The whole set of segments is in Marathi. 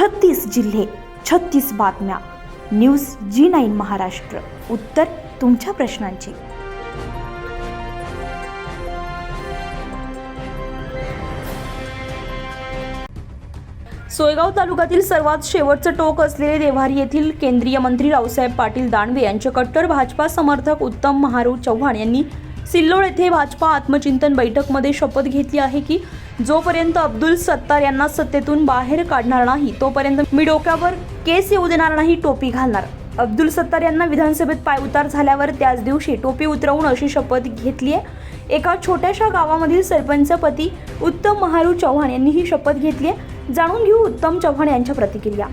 छत्तीस जिल्हे छत्तीस बातम्या. News G nine Maharashtra. उत्तर तुमच्या प्रश्नांची. सोयगाव तालुक्यातील सर्वात शेवटचं टोक असलेले देव्हारी येथील केंद्रीय मंत्री रावसाहेब पाटील दानवे यांचे कट्टर भाजपा समर्थक उत्तम महारू चव्हाण यांनी सिल्लोड येथे भाजपा आत्मचिंतन बैठकमध्ये शपथ घेतली आहे की जोपर्यंत अब्दुल सत्तार यांना सत्तेतून बाहेर काढणार नाही तोपर्यंत मी डोक्यावर केस येऊ देणार नाही टोपी घालणार. अब्दुल सत्तार यांना विधानसभेत पायउतार झाल्यावर त्याच दिवशी टोपी उतरवून अशी शपथ घेतली आहे एका छोट्याशा गावामधील सरपंचपती उत्तम महारू चव्हाण यांनी ही शपथ घेतली आहे जाणून घेऊ उत्तम चव्हाण यांच्या प्रतिक्रिया.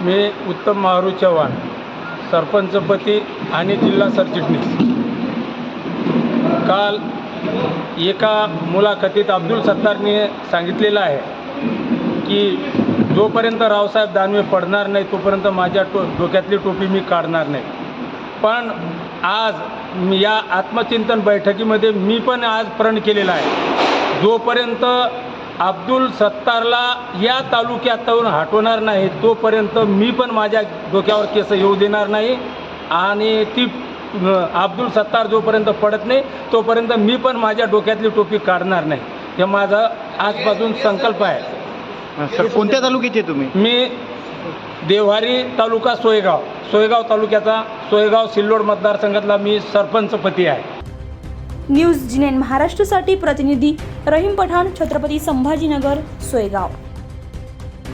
मी उत्तम महारू चव्हाण. सरपंचपती आणि जिल्हा सरचिटणीस. काल एका मुलाखतीत अब्दुल सत्तारने सांगितलेलं आहे की जोपर्यंत रावसाहेब दानवे पडणार नाही तोपर्यंत माझ्या टो डोक्यातली टोपी मी काढणार नाही. पण आज या आत्मचिंतन बैठकीमध्ये मी पण आज प्रण केलेला आहे. जोपर्यंत अब्दुल सत्तारला या तालुक्यातून हटवणार नाही तोपर्यंत मी पण माझ्या डोक्यावर केस येऊ देणार नाही. आणि ती अब्दुल सत्तार जोपर्यंत पडत नाही तोपर्यंत मी पण माझ्या डोक्यातली टोपी काढणार नाही. हे माझा आजपासून संकल्प आहे. सर कोणत्या तालुक्याचे तुम्ही? मी देवहारी तालुका सोयगाव. सोयगाव तालुक्याचा सोयगाव सिल्लोड मतदारसंघातला मी सरपंचपती आहे. न्यूज जिनेन महाराष्ट्रासाठी प्रतिनिधी रहीम पठाण छत्रपती संभाजीनगर सोयगाव.